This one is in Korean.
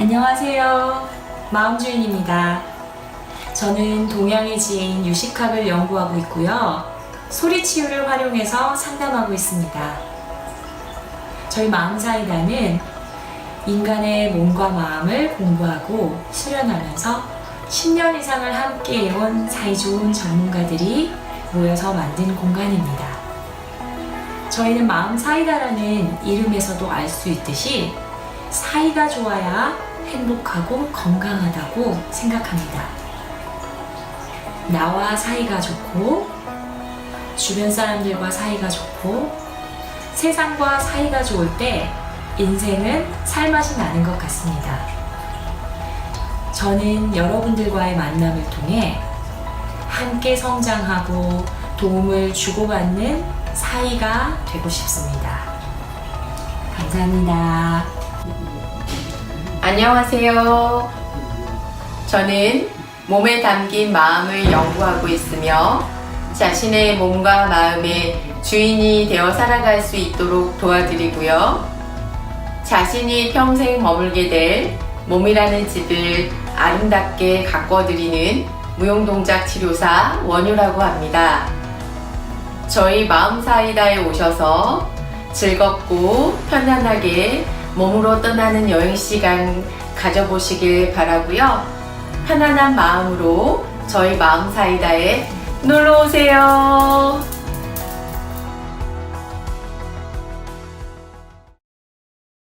안녕하세요. 마음주인입니다. 저는 동양의 지혜인 유식학을 연구하고 있고요. 소리치유를 활용해서 상담하고 있습니다. 저희 마음사이다는 인간의 몸과 마음을 공부하고 수련하면서 10년 이상을 함께 해온 사이좋은 전문가들이 모여서 만든 공간입니다. 저희는 마음 사이다라는 이름에서도 알 수 있듯이 사이가 좋아야 행복하고 건강하다고 생각합니다. 나와 사이가 좋고, 주변 사람들과 사이가 좋고, 세상과 사이가 좋을 때 인생은 살맛이 나는 것 같습니다. 저는 여러분들과의 만남을 통해 함께 성장하고 도움을 주고받는 사이가 되고 싶습니다. 감사합니다. 안녕하세요. 저는 몸에 담긴 마음을 연구하고 있으며 자신의 몸과 마음의 주인이 되어 살아갈 수 있도록 도와드리고요. 자신이 평생 머물게 될 몸이라는 집을 아름답게 가꿔드리는 무용동작 치료사 원유라고 합니다. 저희 마음사이다에 오셔서 즐겁고 편안하게 몸으로 떠나는 여행 시간 가져보시길 바라고요. 편안한 마음으로 저희 마음사이다에 놀러 오세요.